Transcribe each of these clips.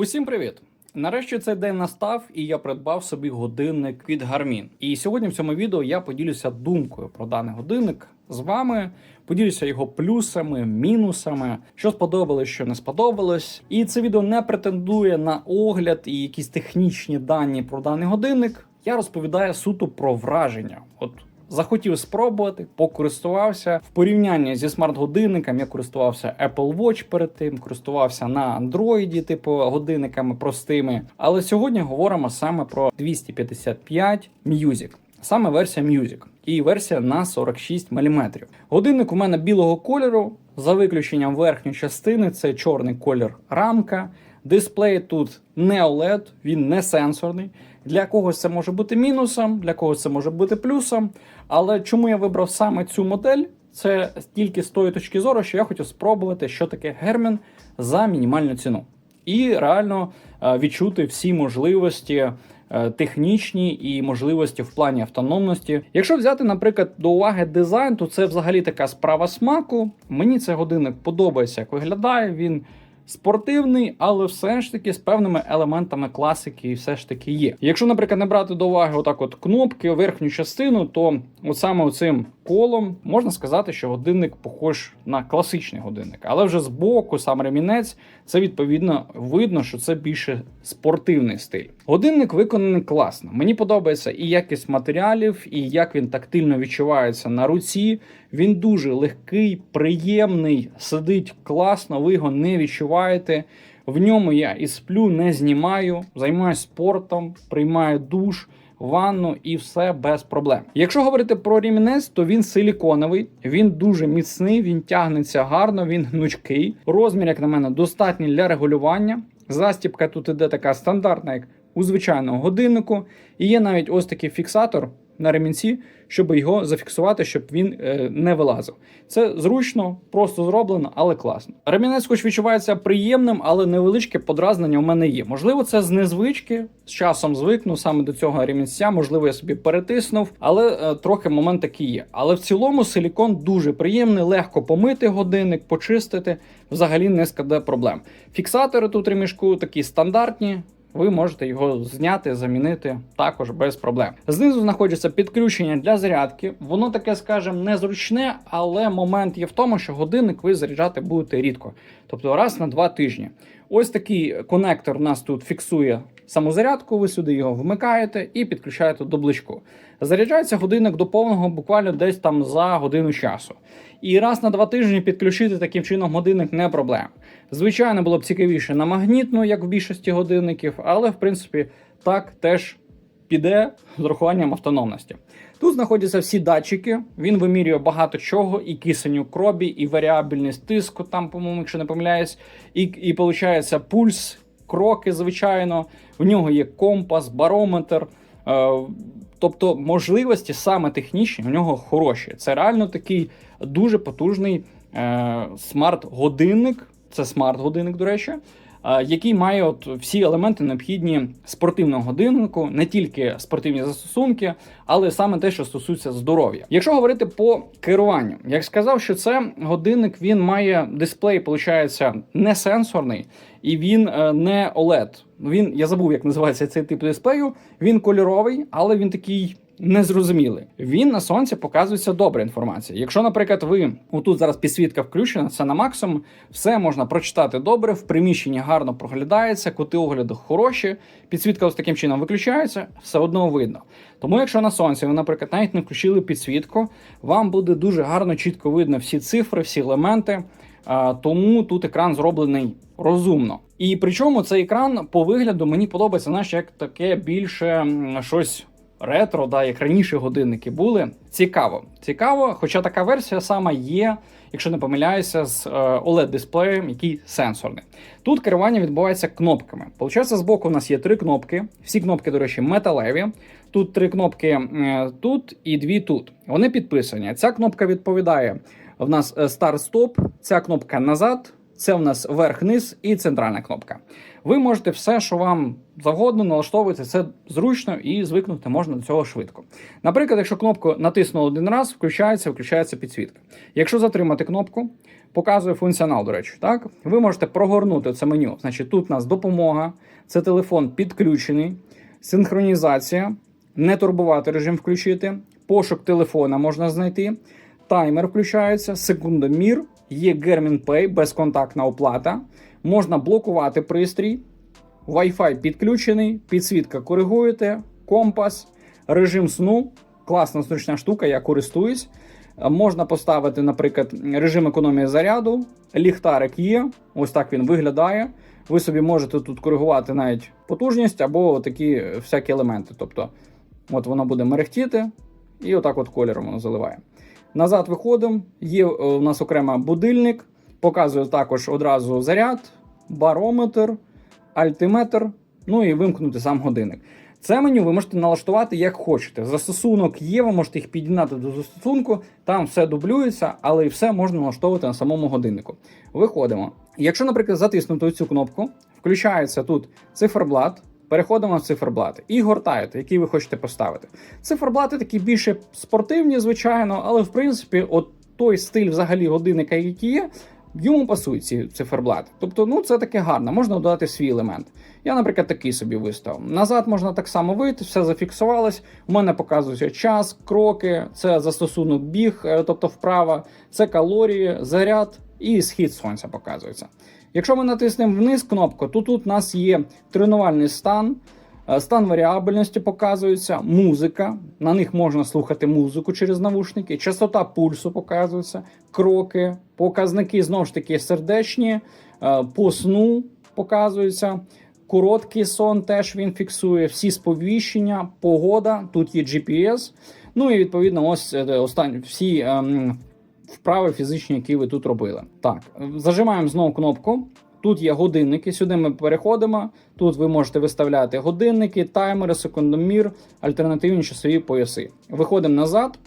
Усім привіт! Нарешті цей день настав, і я придбав собі годинник від Garmin. І сьогодні в цьому відео я поділюся думкою про даний годинник з вами. Поділюся його плюсами, мінусами, що сподобалось, що не сподобалось. І це відео не претендує на огляд і якісь технічні дані про даний годинник. Я розповідаю суто про враження. От захотів спробувати, покористувався. В порівнянні зі смарт-годинником я користувався Apple Watch перед тим, користувався на Android, типу годинниками простими. Але сьогодні говоримо саме про 255 Music. Саме версія Music і версія на 46 мм. Годинник у мене білого кольору, за виключенням верхньої частини, це чорний колір рамка. Дисплей тут не OLED, він не сенсорний. Для когось це може бути мінусом, для когось це може бути плюсом. Але чому я вибрав саме цю модель? Це тільки з тої точки зору, що я хотів спробувати, що таке Гермін за мінімальну ціну. І реально е, відчути всі можливості е, технічні і можливості в плані автономності. Якщо взяти, наприклад, до уваги дизайн, то це взагалі така справа смаку. Мені цей годинник подобається, як виглядає. Він спортивний, але все ж таки з певними елементами класики, і все ж таки є. Якщо, наприклад, не брати до уваги отак, от кнопки, верхню частину, то от саме цим колом можна сказати, що годинник похож на класичний годинник, але вже з боку, сам ремінець, це відповідно видно, що це більше спортивний стиль. Годинник виконаний класно. Мені подобається і якість матеріалів, і як він тактильно відчувається на руці. Він дуже легкий, приємний, сидить класно, ви його не відчуваєте. В ньому я і сплю, не знімаю, займаюся спортом, приймаю душ, ванну і все без проблем. Якщо говорити про ремінець, то він силіконовий, він дуже міцний, він тягнеться гарно, він гнучкий. Розмір, як на мене, достатній для регулювання. Застібка тут іде така стандартна, як у звичайного годиннику. І є навіть ось такий фіксатор на ремінці, щоб його зафіксувати, щоб він е, не вилазив. Це зручно, просто зроблено, але класно. Ремінець, хоч відчувається приємним, але невеличке подразнення у мене є. Можливо, це з незвички. З часом звикну саме до цього ремінця. Можливо, я собі перетиснув, але е, трохи момент такий є. Але в цілому силікон дуже приємний, легко помити годинник, почистити. Взагалі не складе проблем. Фіксатори тут ремішку такі стандартні. Ви можете його зняти, замінити також без проблем. Знизу знаходиться підключення для зарядки. Воно таке, скажімо, незручне, але момент є в тому, що годинник ви заряджати будете рідко, тобто раз на два тижні. Ось такий конектор у нас тут фіксує саму зарядку. Ви сюди його вмикаєте і підключаєте до бличку. Заряджається годинник до повного буквально десь там за годину часу. І раз на два тижні підключити таким чином годинник не проблема. Звичайно, було б цікавіше на магнітну, як в більшості годинників, але в принципі так теж піде з урахуванням автономності. Тут знаходяться всі датчики, він вимірює багато чого, і кисень у кробі, і варіабельність тиску, там, по-моєму, якщо не помиляюсь, і, і виходить пульс, кроки, звичайно. В нього є компас, барометр. Е, тобто можливості саме технічні в нього хороші. Це реально такий дуже потужний е, смарт-годинник. Це смарт-годинник, до речі, е, який має от всі елементи необхідні спортивного годиннику, не тільки спортивні застосунки, але саме те, що стосується здоров'я. Якщо говорити по керуванню, як сказав, що це годинник він має дисплей, виходить, не сенсорний і він е, не OLED. Він я забув, як називається цей тип дисплею. Він кольоровий, але він такий незрозумілий. Він на сонці показується добра інформація. Якщо, наприклад, ви отут зараз підсвітка включена, це на максимум, все можна прочитати добре. В приміщенні гарно проглядається, кути огляду хороші. Підсвітка ось таким чином виключається, все одно видно. Тому, якщо на сонці ви, наприклад, навіть не включили підсвітку, вам буде дуже гарно чітко видно всі цифри, всі елементи. А, Тому тут екран зроблений розумно. І причому цей екран по вигляду мені подобається, знаєш, як таке більше щось ретро, да, як раніше годинники були. Цікаво. Цікаво, хоча така версія сама є, якщо не помиляюся, з е, OLED-дисплеєм, який сенсорний. Тут керування відбувається кнопками. Получається, збоку у нас є три кнопки. Всі кнопки, до речі, металеві. Тут три кнопки е, тут і дві тут. Вони підписані. Ця кнопка відповідає. В нас старт-стоп, ця кнопка назад, Це в нас верх-низ і центральна кнопка. Ви можете все, що вам завгодно, налаштовувати це зручно і звикнути можна до цього швидко. Наприклад, якщо кнопку натиснули один раз, включається, включається підсвітка. Якщо затримати кнопку, показує функціонал, до речі, так ви можете прогорнути це меню. Значить, тут у нас допомога, це телефон підключений, синхронізація, не турбувати режим включити, пошук телефона можна знайти, таймер включається, секундомір, є Pay, безконтактна оплата, можна блокувати пристрій, Wi-Fi підключений, підсвітка коригуєте, компас, режим сну. Класна зручна штука, я користуюсь. Можна поставити, наприклад, режим економії заряду, ліхтарик є, ось так він виглядає. Ви собі можете тут коригувати навіть потужність або такі всякі елементи. Тобто, от воно буде мерехтіти, і отак от кольором воно заливає. Назад виходимо. Є е, у нас окремо будильник, показує також одразу заряд, барометр, альтиметр, ну і вимкнути сам годинник. Це меню ви можете налаштувати як хочете. Застосунок є, ви можете їх під'єднати до застосунку, там все дублюється, але і все можна налаштовувати на самому годиннику. Виходимо. Якщо, наприклад, затиснути цю кнопку, включається тут циферблат. Переходимо в циферблати і гортаєте, який ви хочете поставити. Циферблати такі більше спортивні, звичайно, але в принципі, от той стиль взагалі годинника, який є, йому пасують ці циферблати. Тобто, ну це таке гарно, можна додати свій елемент. Я, наприклад, такий собі виставив. Назад можна так само вийти, все зафіксувалось. У мене показується час, кроки, це застосунок біг, е, тобто вправа, це калорії, заряд і схід сонця показується. Якщо ми натиснемо вниз кнопку, то тут у нас є тренувальний стан. е, Стан варіабельності показується, музика. На них можна слухати музику через навушники, частота пульсу показується, кроки, показники знову ж таки сердечні, е, по сну показуються. Короткий сон теж він фіксує, всі сповіщення, погода, тут є GPS. Ну і відповідно, ось е, останні всі ем, вправи фізичні, які ви тут робили. Так, зажимаємо знову кнопку. Тут є годинники. Сюди ми переходимо. Тут ви можете виставляти годинники, таймери, секундомір, альтернативні часові пояси. Виходимо назад.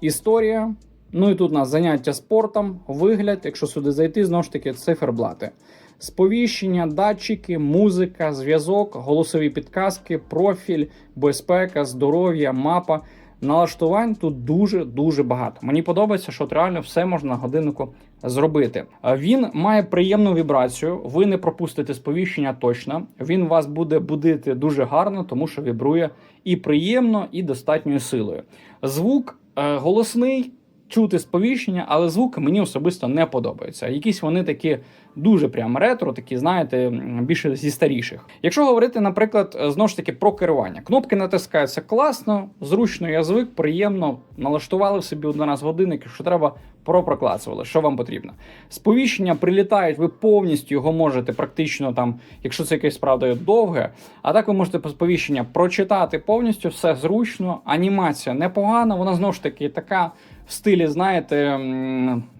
Історія. Ну і тут у нас заняття спортом, вигляд. Якщо сюди зайти, знову ж таки циферблати. Сповіщення, датчики, музика, зв'язок, голосові підказки, профіль, безпека, здоров'я, мапа. Налаштувань тут дуже дуже багато. Мені подобається, що от реально все можна на годиннику зробити. Він має приємну вібрацію. Ви не пропустите сповіщення точно. Він вас буде будити дуже гарно, тому що вібрує і приємно, і достатньою силою. Звук е, голосний. Чути сповіщення, але звуки мені особисто не подобаються. Якісь вони такі дуже прям ретро, такі, знаєте, більше зі старіших. Якщо говорити, наприклад, е, знову ж таки про керування, кнопки натискаються класно, зручно, я звик, приємно. Налаштували собі один раз годинник, якщо треба, пропроклацували, що вам потрібно. Сповіщення прилітають, ви повністю його можете практично там, якщо це якесь правда довге. А так ви можете сповіщення прочитати повністю, все зручно. Анімація непогана, вона знову ж таки така в стилі, знаєте,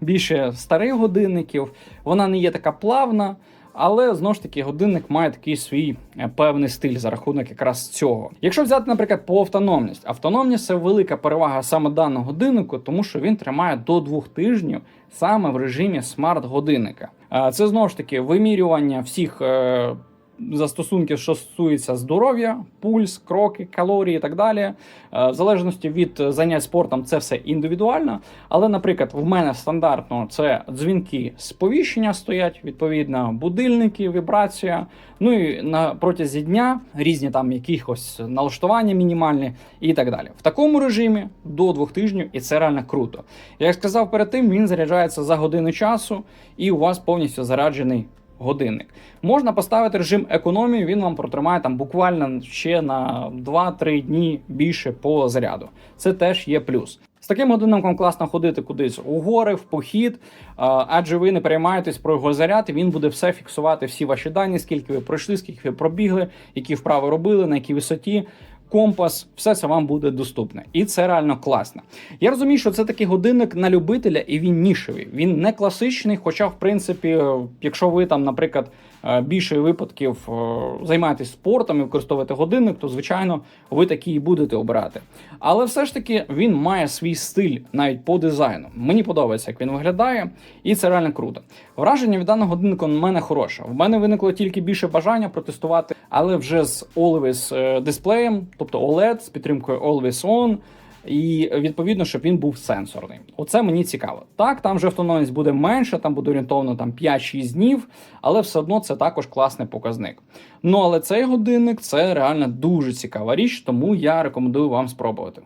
більше старих годинників. Вона не є така плавна. Але знову ж таки годинник має такий свій е, певний стиль за рахунок якраз цього. Якщо взяти, наприклад, по автономність, автономність це велика перевага саме даного годиннику, тому що він тримає до двох тижнів саме в режимі смарт-годинника. Е, Це знову ж таки вимірювання всіх. Застосунків, що стосуються здоров'я, пульс, кроки, калорії і так далі. Е, В залежності від занять спортом, це все індивідуально. Але, наприклад, в мене стандартно це дзвінки сповіщення стоять, відповідно, будильники, вібрація. Ну і на протязі дня різні там якихось налаштування мінімальні і так далі. В такому режимі до двох тижнів, і це реально круто. Як сказав перед тим, він заряджається за годину часу, і у вас повністю заряджений. Годинник можна поставити режим економії, він вам протримає там буквально ще на 2-3 дні більше по заряду. Це теж є плюс. З таким годинником класно ходити кудись у гори, в похід, адже ви не переймаєтесь про його заряд, він буде все фіксувати, всі ваші дані, скільки ви пройшли, скільки ви пробігли, які вправи робили, на якій висоті. Компас, все це вам буде доступне, і це реально класно. Я розумію, що це такий годинник на любителя, і він нішевий. Він не класичний. Хоча, в принципі, якщо ви там, наприклад, е, більше випадків е, займаєтесь спортом і використовуєте годинник, то звичайно ви такі і будете обирати. Але все ж таки він має свій стиль навіть по дизайну. Мені подобається, як він виглядає, і це реально круто. Враження від даного годинника у мене хороше. В мене виникло тільки більше бажання протестувати, але вже з Always е, дисплеєм, тобто OLED з підтримкою Always On. І відповідно, щоб він був сенсорний. Оце мені цікаво. Так, там вже автономність буде менше, там буде орієнтовно там 5-6 днів, але все одно це також класний показник. Ну але цей годинник це реально дуже цікава річ, тому я рекомендую вам спробувати.